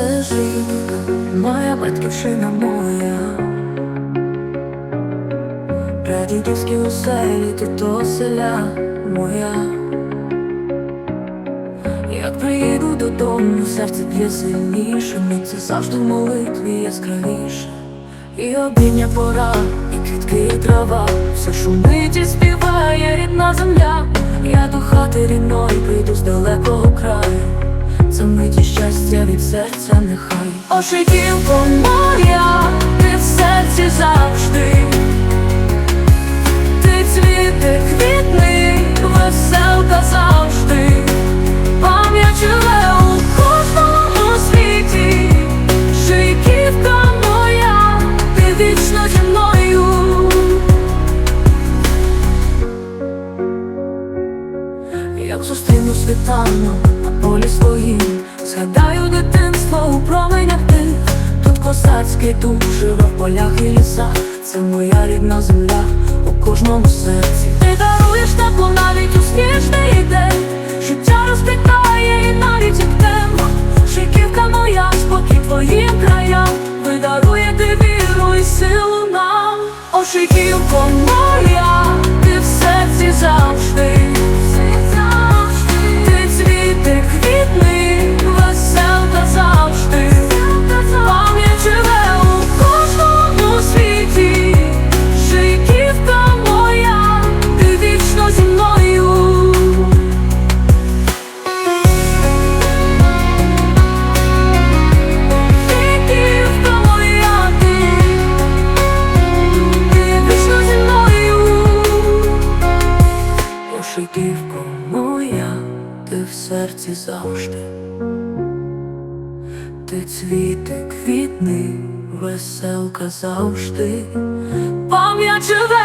жінка, моя батьківщина моя. Прадідівські оселі, ти то селя моя. Як приїду додому, серце б'є сильніше, ми це завжди в молитві яскравіше. І обідня пора, і квітки, і трава, все шумить і співає рідна земля. Я до хати рідної прийду з далекого краю. Миті щастя серця нехай. Ошиківко моя, ти в серці завжди. Ти цвіти, квітни, веселка завжди. Пам'ять живе у кожному світі. Шийківка моя, ти вічно зі мною. Як зустріну світанок Тут косацький дух живе в полях і лісах. Це моя рідна земля у кожному серці. Ти даруєш тепло навіть у сніжний день. Життя розквітає і навіть як темно. Шиківка моя, спокій твоїм краям. Ви даруєте віру і силу нам. О, Шиківко моя, ти в серці завжди. Ти цвіти, квітний, веселка завжди. Пам'ять живе